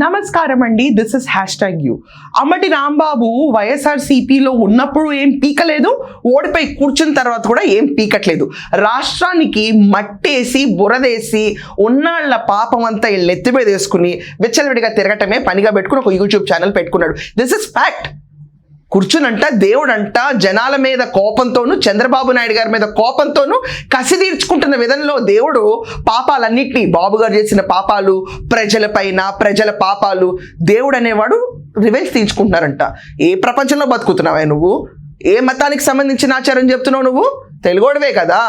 నమస్కారం అండి this is hashtag you Ambati Rambabu YSR సిపిలో ఉన్నప్పుడు ఏం పీకలేదు ఓడిపోయి కూర్చున్న తర్వాత కూడా ఏం పీకట్లేదు. రాష్ట్రానికి మట్టేసి బురదేసి ఉన్నాళ్ళ పాపం అంతా వీళ్ళు ఎత్తి మీద విచ్చలవిడిగా తిరగటమే పనిగా పెట్టుకుని ఒక యూట్యూబ్ ఛానల్ పెట్టుకున్నాడు. దిస్ ఇస్ ఫ్యాక్ట్ కూర్చునంట దేవుడంట జనాల మీద కోపంతోనూ చంద్రబాబు నాయుడు గారి మీద కోపంతోనూ కసి తీర్చుకుంటున్న విధంలో దేవుడు పాపాలన్నింటినీ బాబు గారు చేసిన పాపాలు ప్రజల పైన ప్రజల పాపాలు దేవుడు అనేవాడు రివెంజ్ తీర్చుకుంటున్నారంట. ఏ ప్రపంచంలో బతుకుతున్నావే నువ్వు? ఏ మతానికి సంబంధించిన ఆచారం చెప్తున్నావు నువ్వు? తెలుగోడవే కదా?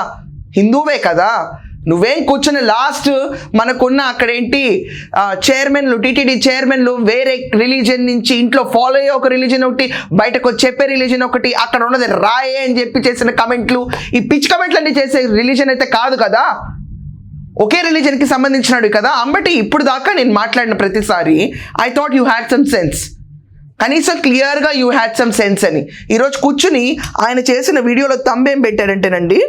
హిందువే కదా? నువ్వేం కూర్చొని లాస్ట్ మనకున్న అక్కడేంటి చైర్మన్లు టీటీడీ చైర్మన్లు వేరే రిలీజన్ నుంచి ఇంట్లో ఫాలో అయ్యే ఒక రిలీజన్ ఒకటి బయటకు వచ్చి చెప్పే రిలీజన్ ఒకటి అక్కడ ఉన్నది రాయే అని చెప్పి చేసిన కమెంట్లు ఈ పిచ్ కమెంట్లు అన్ని చేసే రిలీజన్ అయితే కాదు కదా? ఒకే రిలీజన్కి సంబంధించినాడు కదా? అంబటి ఇప్పుడు దాకా నేను మాట్లాడిన ప్రతిసారి I thought you had some sense కనీసం క్లియర్గా యూ హ్యాడ్ సమ్ సెన్స్ అని. ఈరోజు కూర్చుని ఆయన చేసిన వీడియోలో తంబేం పెట్టారంటేనండి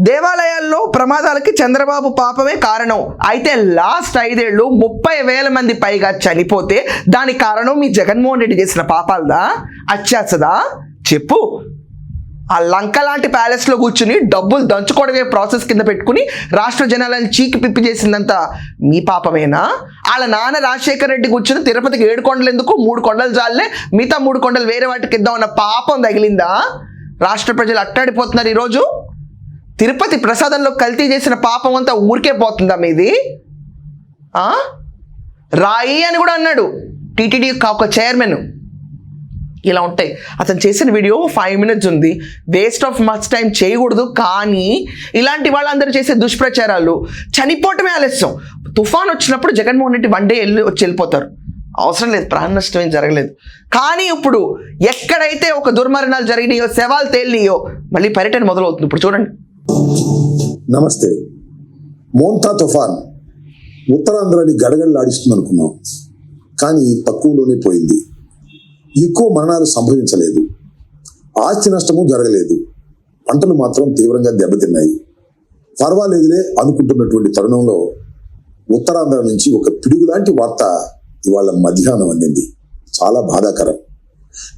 దేవాలయాల్లో ప్రమాదాలకి చంద్రబాబు పాపమే కారణం. అయితే లాస్ట్ ఐదేళ్ళు ముప్పై వేల మంది పైగా చనిపోతే దానికి కారణం మీ జగన్మోహన్ రెడ్డి చేసిన పాపాలదా? అత్యాసదా? చెప్పు. ఆ లంక లాంటి ప్యాలెస్లో కూర్చుని డబ్బులు దంచుకోవడమే ప్రాసెస్ కింద పెట్టుకుని రాష్ట్ర జనాలను చీకి పిప్పి చేసిందంతా మీ పాపమేనా? వాళ్ళ నాన్న రాజశేఖర రెడ్డి కూర్చుని తిరుపతికి ఏడు కొండలు ఎందుకు? మూడు కొండలు జాలే మిగతా మూడు కొండలు వేరే వాటికి ఇద్దాం అన్న పాపం తగిలిందా? రాష్ట్ర ప్రజలు అట్టాడిపోతున్నారు ఈరోజు. తిరుపతి ప్రసాదంలో కల్తీ చేసిన పాపం అంతా ఊరికే పోతుందా మీది? రాయి అని కూడా అన్నాడు. టీటీడీ ఒక చైర్మన్. ఇలా ఉంటాయి. అతను చేసిన వీడియో ఫైవ్ మినిట్స్ ఉంది. వేస్ట్ ఆఫ్ మచ్ టైం చేయకూడదు. కానీ ఇలాంటి వాళ్ళందరూ చేసే దుష్ప్రచారాలు చనిపోవటమే ఆలస్యం. తుఫాన్ వచ్చినప్పుడు జగన్మోహన్ రెడ్డి వన్ డే వెళ్ళి వచ్చి వెళ్ళిపోతారు. అవసరం లేదు. ప్రాణ నష్టం ఏం జరగలేదు. కానీ ఇప్పుడు ఎక్కడైతే ఒక దుర్మరణాలు జరిగినాయో శవాలు తేలినాయో మళ్ళీ పర్యటన మొదలవుతుంది. ఇప్పుడు చూడండి. నమస్తే. మోంతా తుఫాన్ ఉత్తరాంధ్రాని గడగడలాడిస్తుంది అనుకున్నాం కానీ తక్కువలోనే పోయింది. ఎక్కువ మరణాలు సంభవించలేదు. ఆస్తి నష్టము జరగలేదు. పంటలు మాత్రం తీవ్రంగా దెబ్బతిన్నాయి. పర్వాలేదులే అనుకుంటున్నటువంటి తరుణంలో ఉత్తరాంధ్ర నుంచి ఒక పిడుగులాంటి వార్త ఇవాళ మధ్యాహ్నం అందింది. చాలా బాధాకరం.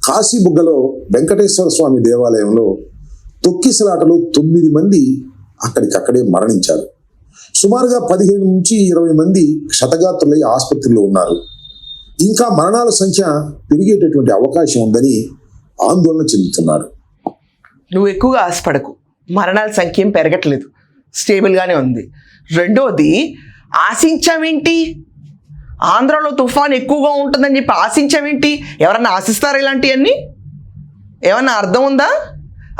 కాశీబుగ్గలో వెంకటేశ్వర స్వామి దేవాలయంలో తొక్కిసలాటలో తొమ్మిది మంది అక్కడికక్కడే మరణించారు. సుమారుగా పదిహేను నుంచి ఇరవై మంది క్షతగాత్రులై ఆసుపత్రిలో ఉన్నారు. ఇంకా మరణాల సంఖ్య పెరిగేటటువంటి అవకాశం ఉందని ఆందోళన చెందుతున్నారు. నువ్వు ఎక్కువగా ఆశపడకు. మరణాల సంఖ్య ఏం పెరగట్లేదు స్టేబుల్గానే ఉంది. రెండోది ఆశించామేంటి ఆంధ్రలో తుఫాన్ ఎక్కువగా ఉంటుందని చెప్పి ఆశించామేంటి ఎవరన్నా ఆశిస్తారా ఇలాంటివన్నీ? ఏమన్నా అర్థం ఉందా?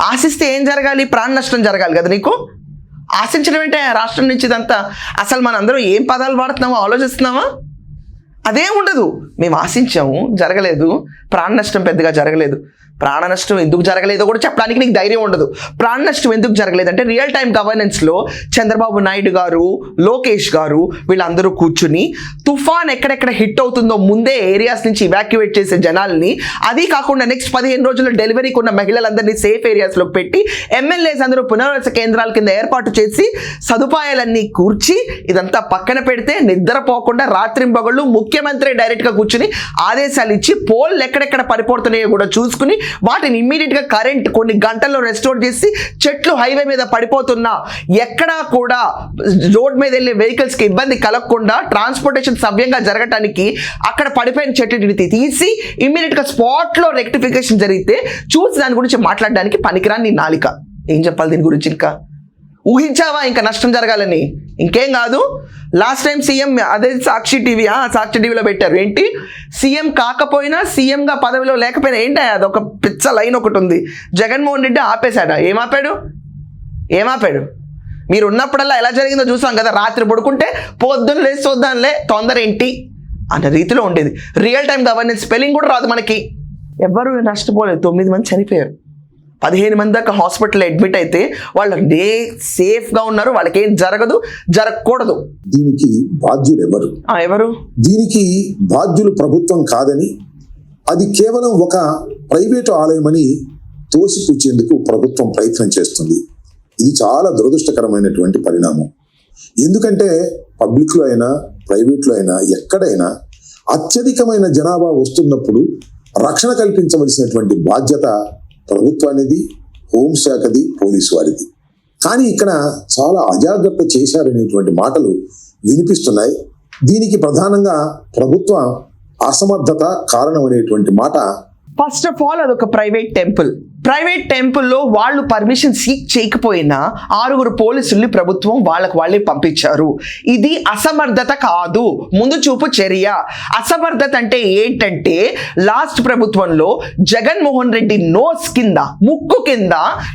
ఆశిస్తే ఏం జరగాలి? ప్రాణ నష్టం జరగాలి కదా నీకు? ఆశించడం ఏంటంటే రాష్ట్రం నుంచి ఇదంతా అసలు మనందరం ఏం పదాలు వాడుతున్నామో ఆలోచిస్తున్నామా అదే ఉండదు. మేము ఆశించాము జరగలేదు. ప్రాణ నష్టం పెద్దగా జరగలేదు. ప్రాణ నష్టం ఎందుకు జరగలేదో కూడా చెప్పడానికి నీకు ధైర్యం ఉండదు. ప్రాణ నష్టం ఎందుకు జరగలేదు అంటే రియల్ టైం గవర్నెన్స్లో చంద్రబాబు నాయుడు గారు లోకేష్ గారు వీళ్ళందరూ కూర్చుని తుఫాన్ ఎక్కడెక్కడ హిట్ అవుతుందో ముందే ఏరియాస్ నుంచి ఇవాక్యువేట్ చేసే జనాల్ని అది కాకుండా నెక్స్ట్ పదిహేను రోజుల్లో డెలివరీకి ఉన్న మహిళలందరినీ సేఫ్ ఏరియాస్లో పెట్టి ఎమ్మెల్యేస్ అందరూ పునర్వస కేంద్రాల కింద ఏర్పాటు చేసి సదుపాయాలన్నీ కూర్చి ఇదంతా పక్కన పెడితే నిద్రపోకుండా రాత్రింబగళ్ళు ముఖ్యమంత్రి డైరెక్ట్గా కూర్చుని ఆదేశాలు ఇచ్చి పోల్ ఎక్కడెక్కడ పడిపోతున్నాయో కూడా చూసుకుని వాటిని ఇమ్మీడియట్గా కరెంట్ కొన్ని గంటల్లో రెస్టోర్ చేసి చెట్లు హైవే మీద పడిపోతున్నా ఎక్కడా కూడా రోడ్ మీద వెళ్ళే వెహికల్స్కి ఇబ్బంది కలగకుండా ట్రాన్స్పోర్టేషన్ సవ్యంగా జరగటానికి అక్కడ పడిపోయిన చెట్టుని తీసి ఇమ్మీడియట్గా స్పాట్లో రెక్టిఫికేషన్ జరిగితే చూసి దాని గురించి మాట్లాడడానికి పనికిరాని నీ నాలిక. ఏం చెప్పాలి దీని గురించి ఇంకా? ఊహించావా ఇంకా నష్టం జరగాలని? ఇంకేం కాదు. లాస్ట్ టైం సీఎం అదే సాక్షి టీవీ ఆ, సాక్షి టీవీలో పెట్టారు. ఏంటి? సీఎం కాకపోయినా సీఎంగా పదవిలో లేకపోయినా ఏంటి అది? ఒక పిచ్చ లైన్ ఒకటి ఉంది. జగన్మోహన్ రెడ్డి ఆపేశాడా? ఏం ఆపాడు ఏం ఆపాడు మీరు ఉన్నప్పుడల్లా ఎలా జరిగిందో చూసాం కదా. రాత్రి పడుకుంటే పొద్దున్న లేచి చూద్దాంలే తొందర ఏంటి? అన్న రీతిలో ఉండేది. రియల్ టైం గవర్నెన్స్ స్పెల్లింగ్ కూడా రాదు మనకి. ఎవరు నష్టపోలేదు. తొమ్మిది మంది చనిపోయారు. పదిహేను మంది దాకా హాస్పిటల్ అడ్మిట్ అయితే వాళ్ళు డే సేఫ్గా ఉన్నారు వాళ్ళకి ఏం జరగదు జరగకూడదు. దీనికి బాధ్యులు ఎవరు? ఎవరు? దీనికి బాధ్యులు ప్రభుత్వం కాదని అది కేవలం ఒక ప్రైవేటు ఆలయమని తోసిపుచ్చేందుకు ప్రభుత్వం ప్రయత్నం చేస్తుంది. ఇది చాలా దురదృష్టకరమైనటువంటి పరిణామం. ఎందుకంటే పబ్లిక్లో అయినా ప్రైవేట్లో అయినా ఎక్కడైనా అత్యధికమైన జనాభా వస్తున్నప్పుడు రక్షణ కల్పించవలసినటువంటి బాధ్యత ప్రభుత్వానిది హోంశాఖది పోలీసు వారిది కానీ ఇక్కడ చాలా అజాగ్రత్త చేశారనేటువంటి మాటలు వినిపిస్తున్నాయి. దీనికి ప్రధానంగా ప్రభుత్వ అసమర్థత కారణం అనేటువంటి మాట ఫస్ట్ ఆఫ్ ఆల్ అదొక ప్రైవేట్ టెంపుల్ ప్రైవేట్ టెంపుల్లో వాళ్ళు పర్మిషన్ సీక్ చేయకపోయినా ఆరుగురు పోలీసుల్ని ప్రభుత్వం వాళ్ళకు వాళ్ళే పంపించారు. ఇది అసమర్థత కాదు. ముందు చూపు చర్య. అసమర్థత అంటే ఏంటంటే లాస్ట్ ప్రభుత్వంలో జగన్మోహన్ రెడ్డి నోస్ కింద ముక్కు కింద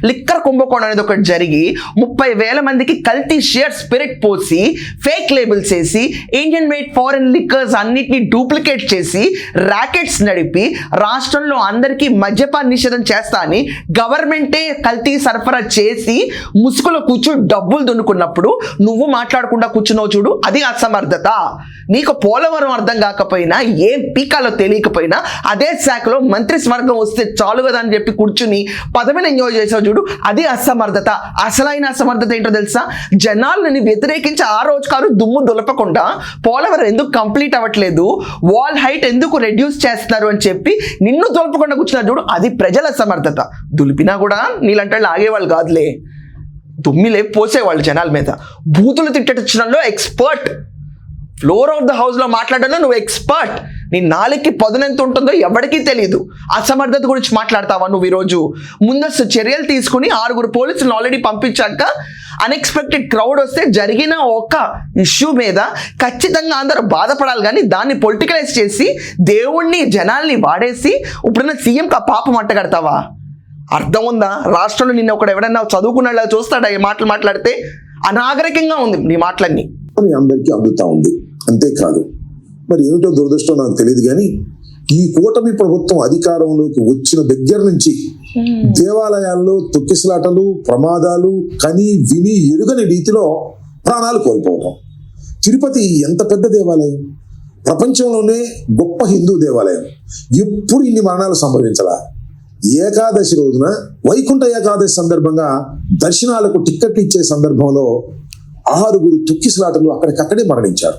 లిక్కర్ కుంభకోణం అనేది ఒకటి జరిగి ముప్పై వేల మందికి కల్తీ షేర్ స్పిరిట్ పోసి ఫేక్ లేబుల్స్ వేసి ఇండియన్ మేడ్ ఫారెన్ లిక్కర్స్ అన్నిటిని డూప్లికేట్ చేసి ర్యాకెట్స్ నడిపి రాష్ట్రంలో అందరికీ మద్యపాన్ నిషేధం చేస్తా అని గవర్నమెంటే కల్తీ సరఫరా చేసి ముసుగులో కూర్చుని డబ్బులు దున్నుకున్నప్పుడు నువ్వు మాట్లాడకుండా కూర్చున్నావు చూడు అది అసమర్థత. నీకు పోలవరం అర్థం కాకపోయినా ఏం పీకాలో తెలియకపోయినా అదే శాఖలో మంత్రి స్వర్గం వస్తే చాలు కదా అని చెప్పి కూర్చుని పదవిని ఎంజాయ్ చేసావు చూడు అది అసమర్థత. అసలైన అసమర్థత ఏంటో తెలుసా? జనాలని వ్యతిరేకించి ఆ రోజు కారు దుమ్ము దులపకుండా పోలవరం ఎందుకు కంప్లీట్ అవ్వట్లేదు? వాల్ హైట్ ఎందుకు రెడ్యూస్ చేస్తున్నారు అని చెప్పి నిన్ను దులపకుండా కూర్చున్నారు చూడు అది ప్రజల అసమర్థత. దులిపినా కూడా నీళ్ళంటే ఆగేవాళ్ళు కాదులే. దుమ్మిలే పోసేవాళ్ళు జనాల మీద. బూతులు తిట్టడంలో ఎక్స్పర్ట్ ఫ్లోర్ ఆఫ్ ద హౌస్లో మాట్లాడడంలో నువ్వు ఎక్స్పర్ట్ నీ నాలుగుకి పదునెంత ఉంటుందో ఎవరికీ తెలియదు అసమర్థత గురించి మాట్లాడతావా నువ్వు ఈరోజు? ముందస్తు చర్యలు తీసుకుని ఆరుగురు పోలీసులను ఆల్రెడీ పంపించాక అన్ఎక్స్పెక్టెడ్ క్రౌడ్ వస్తే జరిగిన ఒక ఇష్యూ మీద ఖచ్చితంగా అందరూ బాధపడాలి. కానీ దాన్ని పొలిటికలైజ్ చేసి దేవుణ్ణి జనాల్ని వాడేసి ఇప్పుడున్న సీఎంకి ఆ పాపం అంటగడతావా అర్థం ఉందా? రాష్ట్రంలో నిన్న ఒకడు ఎవడన్నా చదువుకున్నలా చూస్తాడా? ఈ మాటలు మాట్లాడితే అనాగరికంగా ఉంది నీ మాటలన్నీ. అని అందరికీ అందుతా ఉంది. అంతేకాదు మరి ఏమిటో దురదృష్టం నాకు తెలియదు కానీ ఈ కూటమి ప్రభుత్వం అధికారంలోకి వచ్చిన దగ్గర నుంచి దేవాలయాల్లో తొక్కిసలాటలు ప్రమాదాలు కని విని ఎరుగని రీతిలో ప్రాణాలు కోల్పోవటం. తిరుపతి ఎంత పెద్ద దేవాలయం? ప్రపంచంలోనే గొప్ప హిందూ దేవాలయం. ఎప్పుడు ఇన్ని మరణాలు సంభవించలా? ఏకాదశి రోజున వైకుంఠ ఏకాదశి సందర్భంగా దర్శనాలకు టిక్కెట్లు ఇచ్చే సందర్భంలో ఆరుగురు తుక్కిసలాటలు అక్కడికక్కడే మరణించారు.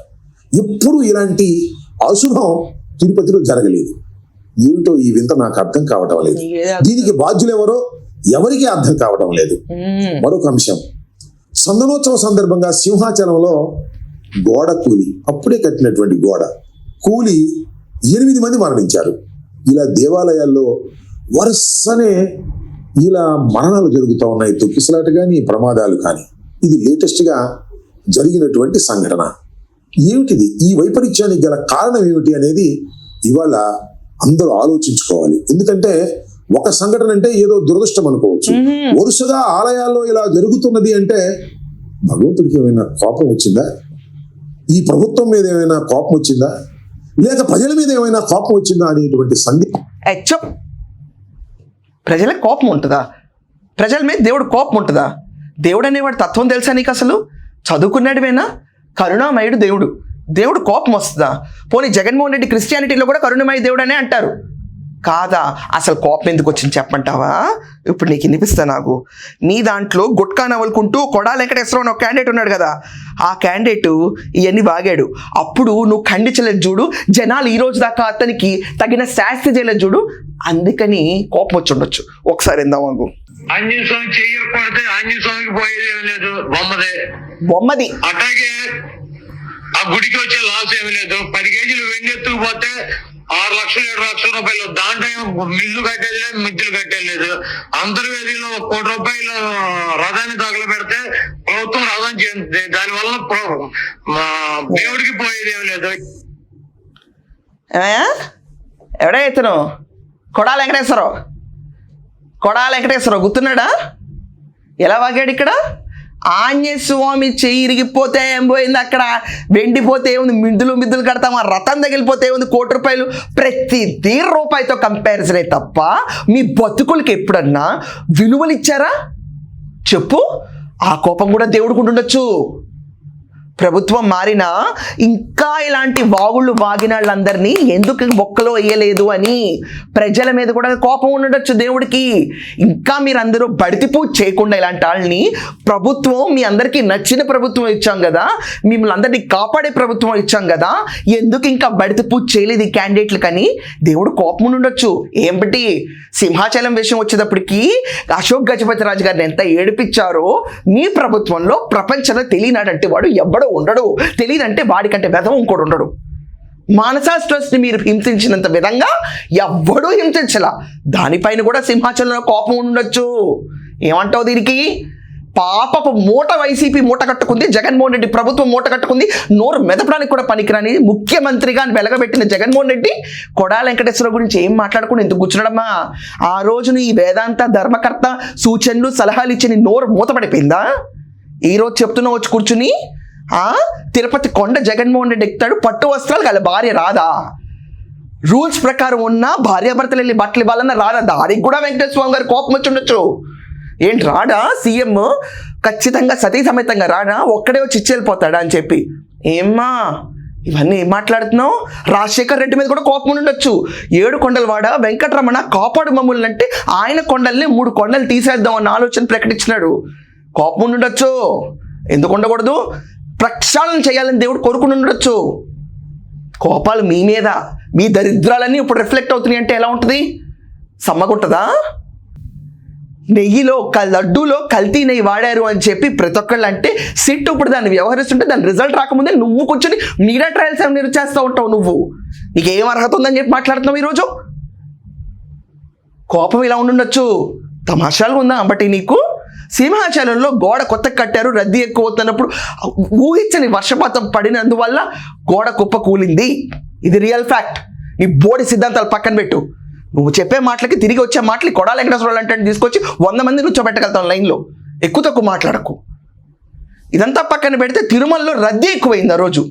ఎప్పుడు ఇలాంటి అశుభం తిరుపతిలో జరగలేదు. ఏమిటో ఈ వింత నాకు అర్థం కావటం లేదు. దీనికి బాధ్యులెవరో ఎవరికీ అర్థం కావటం లేదు. మరొక అంశం. సందనోత్సవ సందర్భంగా సింహాచలంలో గోడ కూలి. అప్పుడే కట్టినటువంటి గోడ. కూలి ఎనిమిది మంది మరణించారు. ఇలా దేవాలయాల్లో వరుసనే ఇలా మరణాలు జరుగుతూ ఉన్నాయి. తొక్కిసలాట కానీ ప్రమాదాలు కానీ ఇది లేటెస్ట్గా జరిగినటువంటి సంఘటన. ఏమిటిది? ఈ వైపరీత్యానికి గల కారణం ఏమిటి అనేది ఇవాళ అందరూ ఆలోచించుకోవాలి. ఎందుకంటే ఒక సంఘటన అంటే ఏదో దురదృష్టం అనుకోవచ్చు. వరుసగా ఆలయాల్లో ఇలా జరుగుతున్నది అంటే భగవంతుడికి ఏమైనా కోపం వచ్చిందా? ఈ ప్రభుత్వం మీద ఏమైనా కోపం వచ్చిందా? లేక ప్రజల మీద ఏమైనా కోపం వచ్చిందా అనేటువంటి సందేహం ప్రజలకు కోపం ఉంటుందా? ప్రజల మీద దేవుడు కోపం ఉంటుందా? దేవుడు అనేవాడు తత్వం తెలుసా నీకు అసలు? చదువుకున్నాడువేనా? కరుణామయుడు దేవుడు. దేవుడు కోపం వస్తుందా? పోనీ జగన్మోహన్ రెడ్డి క్రిస్టియానిటీలో కూడా కరుణమయ దేవుడు అనే అంటారు. కాదా? అసలు కోపం ఎందుకు వచ్చింది చెప్పంటావా ఇప్పుడు నీకు వినిపిస్తా నాకు? నీ దాంట్లో గుట్కా నవ్వులుకుంటూ కొడా వెంకటేశ్వరరావు అని ఒక క్యాండిడేట్ ఉన్నాడు కదా. ఆ క్యాండిడేట్ ఇవన్నీ బాగాడు అప్పుడు నువ్వు ఖండించలేదు చూడు జనాలు ఈ రోజు దాకా అతనికి తగిన శాస్తి చేయలేదు చూడు అందుకని కోపం వచ్చి ఉండొచ్చు. ఒకసారి ఎందాం మాకు ఆంజనేయ స్వామి చెయ్యకపోతే ఆంజనేయ స్వామికి పోయేది ఏమి లేదు బొమ్మదే. బొమ్మది. అట్లాగే ఆ గుడికి వచ్చే లాస్ ఏమి లేదు. పది కేజీలు వెండి ఎత్తుకుపోతే ఆరు లక్షలు ఏడు లక్షల రూపాయలు. దాంట్లో ఏమో మిల్లు కట్టేది లేదు మిద్దులు కట్టేది లేదు అంతర్వేదిలో కోటి రూపాయలు రథాన్ని తగలబెడితే ప్రభుత్వం రథం చేస్తుంది దాని వల్ల దేవుడికి పోయేది ఏమి లేదు. ఏమయ్యా? ఎవడా ఇతను? కొడాల వెంకటేశ్వరరావు. కొడాల వెంకటేశ్వరరావు గుర్తున్నాడా? ఎలా వాగాడు ఇక్కడ? ఆంజనేయస్వామి చెయ్యి ఇరిగిపోతే ఏం పోయింది అక్కడ? వెండిపోతే ఏముంది? మిద్దులు మిద్దులు కడతాం ఆ రథం తగిలిపోతే ఏముంది? కోటి రూపాయలు. ప్రతిదీ రూపాయితో కంపారిజనే తప్ప మీ బతుకులకి ఎప్పుడన్నా విలువలు ఇచ్చారా? చెప్పు. ఆ కోపం కూడా దేవుడికి ఉండుండొచ్చు. ప్రభుత్వం మారినా ఇంకా ఇలాంటి వాగుళ్ళు వాగిన వాళ్ళందరినీ ఎందుకు బొక్కలో వేయలేదు అని ప్రజల మీద కూడా కోపం ఉండొచ్చు దేవుడికి. ఇంకా మీరందరూ బడితి పూజ చేయకుండా ఇలాంటి వాళ్ళని ప్రభుత్వం మీ అందరికీ నచ్చిన ప్రభుత్వం ఇచ్చాం కదా మిమ్మల్ని అందరినీ కాపాడే ప్రభుత్వం ఇచ్చాం కదా ఎందుకు ఇంకా బడితి పూజ చేయలేదు ఈ క్యాండిడేట్లు కానీ? దేవుడు కోపం ఉండొచ్చు. ఏమిటి సింహాచలం విషయం వచ్చేటప్పటికి అశోక్ గజపతి రాజు గారిని ఎంత ఏడిపించారో మీ ప్రభుత్వంలో ప్రపంచంలో తెలియనాడంటే వాడు ఎవ్వడో ఉండడు. తెలియదంటే వాడికంటే వెధం ఇంకోటి ఉండడు. మానసా స్ట్రెస్ని మీరు హింసించినంత విధంగా ఎవ్వడూ హింసించలా. దానిపైన కూడా సింహాచలంలో కోపం ఉండొచ్చు. ఏమంటావు దీనికి? పాపపు మూట వైసీపీ మూట కట్టుకుంది జగన్మోహన్ రెడ్డి ప్రభుత్వం మూట కట్టుకుంది నోరు మెదపడానికి కూడా పనికిరాని ముఖ్యమంత్రిగా వెలగబెట్టిన జగన్మోహన్ రెడ్డి కొడా వెంకటేశ్వర గురించి ఏం మాట్లాడుకుని ఎందుకు కూర్చున్నాడమ్మా? ఆ రోజున ఈ వేదాంత ధర్మకర్త సూచనలు సలహాలు ఇచ్చిన నోరు మూతపడిపోయిందా? ఈ రోజు చెప్తున్నా వచ్చి కూర్చుని తిరుపతి కొండ జగన్మోహన్ రెడ్డి ఎక్కుతాడు పట్టు వస్త్రాలు గల భార్య రాదా? రూల్స్ ప్రకారం ఉన్న భార్యాభర్తలు వెళ్ళి బట్టలు ఇవ్వాలన్న రాదా దానికి కూడా వెంకటేశ్వర స్వామి గారు కోపం వచ్చి ఉండొచ్చు. ఏంటి రాడా? సీఎం ఖచ్చితంగా సతీ సమేతంగా రాడా ఒక్కడే వచ్చి ఇచ్చి వెళ్ళిపోతాడా అని చెప్పి. ఏమ్మా ఇవన్నీ ఏం మాట్లాడుతున్నావు? రాజశేఖర్ రెడ్డి మీద కూడా కోపం ఉండొచ్చు. ఏడు కొండల వాడ వెంకటరమణ కాపాడు మమ్మల్ని అంటే ఆయన కొండల్ని మూడు కొండలు తీసేద్దాం అన్న ఆలోచన ప్రకటించినాడు. కోపం ఉండొచ్చు. ఎందుకు ఉండకూడదు? ప్రక్షాళన చేయాలని దేవుడు కోరుకుని ఉండొచ్చు. కోపాలు మీ మీద మీ దరిద్రాలన్నీ ఇప్పుడు రిఫ్లెక్ట్ అవుతున్నాయి అంటే ఎలా ఉంటుంది? సమ్మగుంటుందా నెయ్యిలో క లడ్డూలో కల్తీ నెయ్యి వాడారు అని చెప్పి ప్రతి ఒక్కళ్ళు అంటే సిట్ ఇప్పుడు దాన్ని వ్యవహరిస్తుంటే దాని రిజల్ట్ రాకముందే నువ్వు కూర్చొని మీడియా ట్రయల్స్ ఏమి నిర్చేస్తూ ఉంటావు నువ్వు. నీకు ఏం అర్హత ఉందని చెప్పి మాట్లాడుతున్నావు ఈరోజు? కోపం ఇలా ఉండుండొచ్చు. తమాషాలు ఉందా బట్టి నీకు? సింహాచలంలో గోడ కొత్త కట్టారు రద్దీ ఎక్కువ అవుతున్నప్పుడు ఊహించని వర్షపాతం పడినందువల్ల గోడ కుప్ప కూలింది. ఇది రియల్ ఫ్యాక్ట్. నీ బోడి సిద్ధాంతాలు పక్కన పెట్టు. నువ్వు చెప్పే మాటలకి తిరిగి వచ్చే మాటలు కొడాల వెంకటేశ్వరరావు అంటే తీసుకొచ్చి వంద మంది కూర్చోబెట్టగలుగుతాం లైన్లో. ఎక్కువ తక్కువ మాట్లాడకు. ఇదంతా పక్కన పెడితే తిరుమలలో రద్దీ ఎక్కువైంది ఆ రోజు.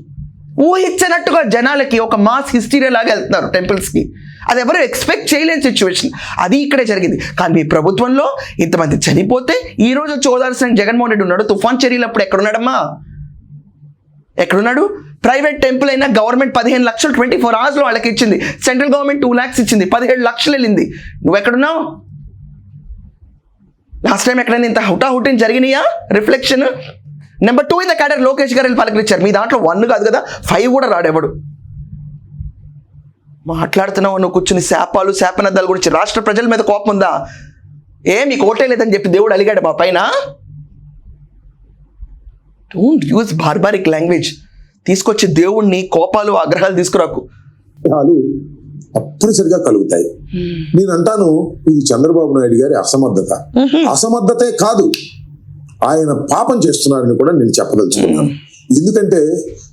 ఊహించినట్టుగా జనాలకి ఒక మాస్ హిస్టరీ లాగా వెళ్తున్నారు టెంపుల్స్కి. అది ఎవరు ఎక్స్పెక్ట్ చేయలేని సిచ్యువేషన్ అది ఇక్కడే జరిగింది. కానీ మీ ప్రభుత్వంలో ఇంతమంది చనిపోతే ఈరోజు చూడాల్సిన జగన్మోహన్ రెడ్డి ఉన్నాడు? తుఫాన్ చర్యలు అప్పుడు ఎక్కడున్నాడమ్మా? ఎక్కడున్నాడు? ప్రైవేట్ టెంపుల్ అయినా గవర్నమెంట్ పదిహేను లక్షలు ట్వంటీ ఫోర్ అవర్స్లో వాళ్ళకి ఇచ్చింది. సెంట్రల్ గవర్నమెంట్ టూ ల్యాక్స్ ఇచ్చింది. పదిహేడు లక్షలు వెళ్ళింది. నువ్వు ఎక్కడున్నావు లాస్ట్ టైం ఎక్కడైనా ఇంత హుటాహుటిని జరిగినాయా? Reflection number two in the cadre Lokesh garu వెళ్ళి పలకరించారు. మీ దాంట్లో వన్ కాదు కదా. ఫైవ్ కూడా రాడెవడు? మాట్లాడుతున్నావు నువ్వు కూర్చుని శాపాలు శాపనద్దాల గురించి రాష్ట్ర ప్రజల మీద కోపం ఉందా? ఏ మీకు ఓటే లేదని చెప్పి దేవుడు అలిగాడు మా పైన? డోంట్ యూజ్ బార్బారిక్ లాంగ్వేజ్ తీసుకొచ్చి దేవుణ్ణి కోపాలు ఆగ్రహాలు తీసుకురాకు. తప్పనిసరిగా కలుగుతాయి. నేను అంటాను ఇది చంద్రబాబు నాయుడు గారి అసమర్థత. అసమర్థతే కాదు. ఆయన పాపం చేస్తున్నారని కూడా నేను చెప్పదలుచుకున్నాను. ఎందుకంటే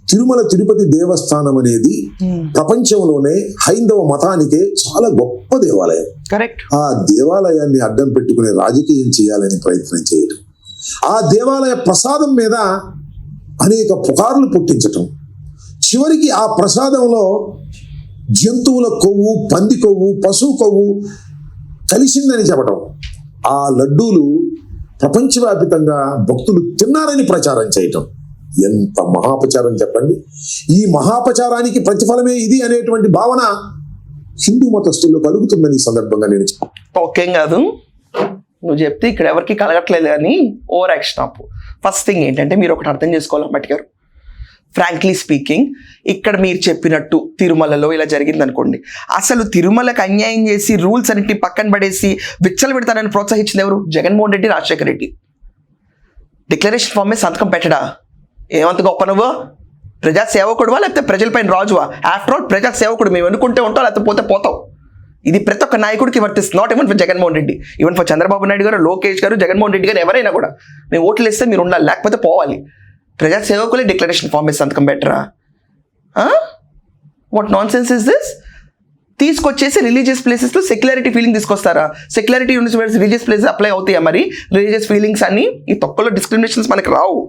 తిరుమల తిరుపతి దేవస్థానం అనేది ప్రపంచంలోనే హైందవ మతానికే చాలా గొప్ప దేవాలయం. కరెక్ట్ ఆ దేవాలయాన్ని అడ్డం పెట్టుకునే రాజకీయం చేయాలని ప్రయత్నం చేయటం. ఆ దేవాలయ ప్రసాదం మీద అనేక పుకార్లు పుట్టించటం. చివరికి ఆ ప్రసాదంలో జంతువుల కొవ్వు పంది కొవ్వు పశువు కొవ్వు కలిసిందని చెప్పటం. ఆ లడ్డూలు ప్రపంచవ్యాపితంగా భక్తులు తిన్నారని ప్రచారం చేయటం. ఎంత మహాపచారం చెప్పండి? ఈ మహాపచారానికి ప్రతిఫలమే ఇది అనేటువంటి భావన హిందూ మతస్థుల్లో కలుగుతుందని ఈ సందర్భంగా నేను ఓకేం కాదు. నువ్వు చెప్తే ఇక్కడ ఎవరికి కలగట్లేదు కానీ ఓవర్ యాక్షన్ ఆపు. ఫస్ట్ థింగ్ ఏంటంటే మీరు ఒకటి అర్థం చేసుకోవాలి అంబటి గారు. ఫ్రాంక్లీ స్పీకింగ్ ఇక్కడ మీరు చెప్పినట్టు తిరుమలలో ఇలా జరిగింది అనుకోండి. అసలు తిరుమలకు అన్యాయం చేసి రూల్స్ అన్నింటినీ పక్కన పడేసి విచ్చలు పెడతానని ప్రోత్సహించింది ఎవరు? జగన్మోహన్ రెడ్డి రాజశేఖర రెడ్డి. డిక్లరేషన్ ఫామ్ మీద సంతకం పెట్టడా? ఏమంత గొప్ప నువ్వు? ప్రజా సేవకుడువా లేకపోతే ప్రజలపైన రాజువా? ఆఫ్టర్ ఆల్ ప్రజా సేవకుడు మేము అనుకుంటే ఉంటాం లేకపోతే పోతే పోతావు. ఇది ప్రతి ఒక్క నాయకుడికి వర్తిస్తుంది. Not even for Jaganmohan Reddy. Even for Chandrababu Naidu garu Lokesh garu Jaganmohan Reddy గారు ఎవరైనా కూడా మేము ఓట్లు ఇస్తే మీరు ఉండాలి లేకపోతే పోవాలి. ప్రజా సేవకులే డిక్లరేషన్ ఫామ్ మీద సంతకం బెటరా what nonsense is this తీసుకొచ్చేసి రిలీజియస్ ప్లేసెస్లో సెక్యులారిటీ ఫీలింగ్ తీసుకొస్తారా? Secularity university religious places apply అవుతాయా మరి? రిలీజియస్ ఫీలింగ్స్ అన్ని ఈ తొక్కలో డిస్క్రిమినేషన్స్ మనకి రావు.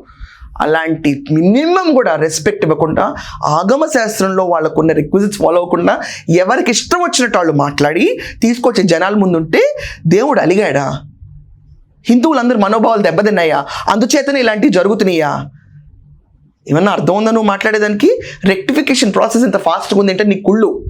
అలాంటి మినిమం కూడా రెస్పెక్ట్ ఇవ్వకుండా ఆగమ శాస్త్రంలో వాళ్ళకున్న రిక్విజిట్స్ ఫాలో అవ్వకుండా ఎవరికి ఇష్టం వచ్చినట్టు వాళ్ళు మాట్లాడి తీసుకొచ్చే జనాల ముందుంటే దేవుడు అలిగాడా? హిందువులందరూ మనోభావాలు దెబ్బతిన్నాయా? అందుచేతనే ఇలాంటివి జరుగుతున్నాయా? ఏమన్నా అర్థం ఉందా నువ్వు మాట్లాడేదానికి? రెక్టిఫికేషన్ ప్రాసెస్ ఇంత ఫాస్ట్గా ఉంది అంటే నీ కుళ్ళు.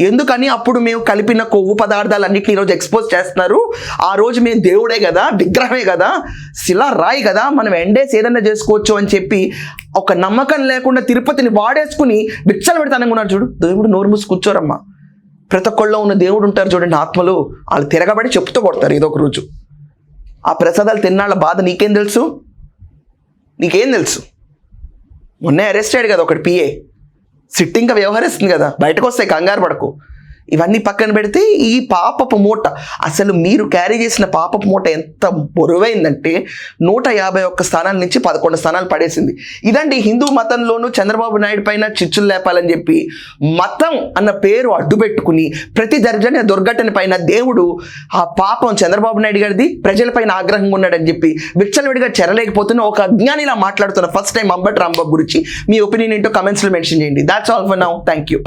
ఎందుకని అప్పుడు మేము కలిపిన కొవ్వు పదార్థాలన్నింటినీ ఈరోజు ఎక్స్పోజ్ చేస్తున్నారు. ఆ రోజు మేము దేవుడే కదా విగ్రహమే కదా శిలా రాయి కదా మనం ఎండేసి ఏదన్నా చేసుకోవచ్చు అని చెప్పి ఒక నమ్మకం లేకుండా తిరుపతిని వాడేసుకుని బిచ్చలు పెడతానని ఉన్నారు చూడు. దేవుడు నోరు మూసి కూర్చోరమ్మా. ప్రతి ఒక్కళ్ళలో ఉన్న దేవుడు ఉంటారు చూడండి ఆత్మలు. వాళ్ళు తిరగబడి చెప్తూ కొడతారు ఏదో ఒక రోజు. ఆ ప్రసాదాలు తిన్నాళ్ళ బాధ నీకేం తెలుసు? నీకేం తెలుసు? మొన్నే అరెస్ట్ అయ్యాడు కదా ఒకటి పిఏ సిట్టింగ్గా వ్యవహరిస్తుంది కదా. బయటకు వస్తే కంగారు పడకు. ఇవన్నీ పక్కన పెడితే ఈ పాపపు మూట. అసలు మీరు క్యారీ చేసిన పాపపు మూట ఎంత బరువైందంటే నూట యాభై ఒక్క స్థానాల నుంచి పదకొండు స్థానాలు పడేసింది. ఇదండి హిందూ మతంలోనూ చంద్రబాబు నాయుడు పైన చిచ్చులు లేపాలని చెప్పి మతం అన్న పేరు అడ్డు పెట్టుకుని ప్రతి దర్జన దుర్ఘటన పైన దేవుడు ఆ పాపం చంద్రబాబు నాయుడు గారిది ప్రజలపైన ఆగ్రహంగా ఉన్నాడని చెప్పి విచ్చలవిడిగా చెరలేకపోతున్న ఒక అజ్ఞానిలా మాట్లాడుతున్న ఫస్ట్ టైం అంబటి రాంబాబు గురించి మీ ఒపీనియన్ ఏంటో కమెంట్స్లో మెన్షన్ చేయండి. That's all for now thank you